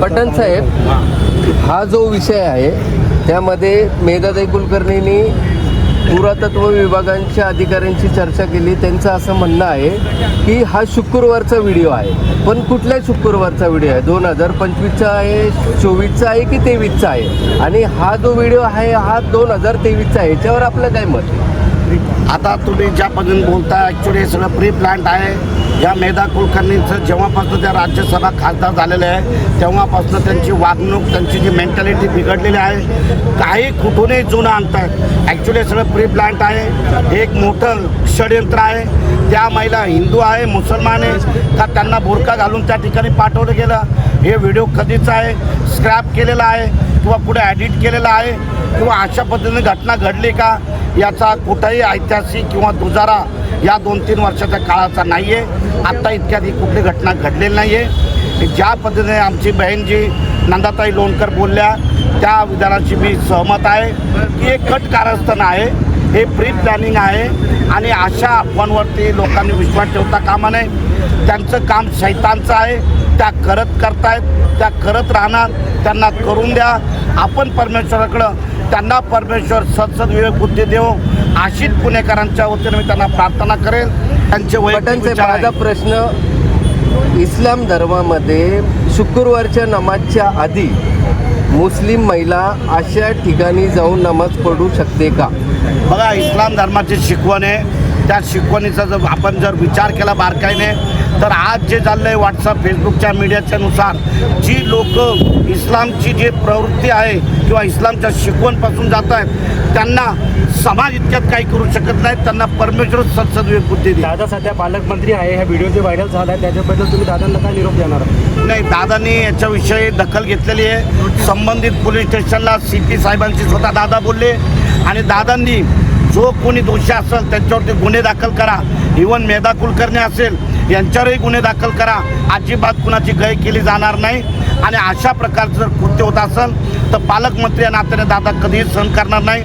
पटण साहेब हा जो विषय आहे त्यामध्ये मेधाताई कुलकर्णींनी पुरातत्व विभागांच्या अधिकाऱ्यांची चर्चा केली. त्यांचं असं म्हणणं आहे की हा शुक्रवारचा व्हिडिओ आहे. पण कुठल्या शुक्रवारचा व्हिडिओ आहे? दोन हजार पंचवीसचा आहे चोवीसचा आहे की तेवीसचा आहे? आणि हा जो व्हिडिओ आहे हा दोन हजार तेवीसचा आहे. याच्यावर आपलं काय मत? आता तुम्ही ज्या पद्धतीने बोलता ॲक्च्युली सगळं प्री प्लॅन्ट आहे. या मेधा कुलकर्णींचं जेव्हापासून त्या राज्यसभा खासदार झालेल्या आहे तेव्हापासून त्यांची वागणूक त्यांची जी मेंटॅलिटी बिघडलेली आहे काही कुठूनही जुनं आणतात ॲक्च्युली सगळं प्री प्लॅन्ट आहे एक मोठं षडयंत्र आहे. त्या महिला हिंदू आहे मुसलमान आहे का त्यांना बुरका घालून त्या ठिकाणी पाठवलं गेलं? हे व्हिडिओ कधीच आहे स्क्रॅप केलेला आहे किंवा पुढे ॲडिट केलेला आहे किंवा अशा पद्धतीने घटना घडली का? याचा कुठंही ऐतिहासिक किंवा दुजारा या दोन तीन वर्षाच्या काळाचा नाही आहे आत्ता इतक्यात ही कुठली घटना घडलेली नाही आहे ज्या पद्धतीने आमची बहीण जी नंदाताई लोणकर बोलल्या त्या विधानाची मी सहमत आहे की हे कट कारस्थान आहे. हे प्री प्लॅनिंग आहे आणि अशा अफवांवरती लोकांनी विश्वास ठेवता कामा नये. त्यांचं काम शैतांचं आहे. त्या करत करतायत. त्या करत राहणार. त्यांना करून द्या. आपण परमेश्वराकडं त्यांना परमेश्वर सदसद विवेक बुद्धी देऊ आशित पुणेकरांच्या वतीने मी त्यांना प्रार्थना करेल त्यांचे वैयक्तिक माझा. प्रश्न इस्लाम धर्मामध्ये शुक्रवारच्या नमाजच्या आधी मुस्लिम महिला अशा ठिकाणी जाऊन नमाज पढू शकते का? बघा इस्लाम धर्माची शिकवण आहे. त्या शिकवणीचा जर आपण जर विचार केला बारकाईने तर आज जे चाललं आहे व्हॉट्सअप फेसबुकच्या मीडियाच्या नुसार जी लोक इस्लामची जी प्रवृत्ती आहे किंवा इस्लामच्या शिकवणपासून जात आहेत त्यांना समाज इतक्यात काही करू शकत नाहीत त्यांना परमेश्वर सदसद्विवेक बुद्धी दादा सध्या पालकमंत्री आहे ह्या व्हिडिओ जे व्हायरल झाला आहे त्याच्याबद्दल तुम्ही दादांना काय निरोप देणार नाही दादांनी याच्याविषयी दखल घेतलेली आहे. संबंधित पोलीस स्टेशनला सी पी साहेबांशी स्वतः दादा बोलले. आणि दादांनी जो कोणी दोषी असेल त्यांच्यावरती गुन्हे दाखल करा. इवन मेधा कुलकर्णी असेल यांच्यावरही गुन्हे दाखल करा. अजिबात कुणाची गय केली जाणार नाही. आणि अशा प्रकारचं जर कृत्य होत असेल तर पालकमंत्री या नात्याने दादा कधीही सहन करणार नाही.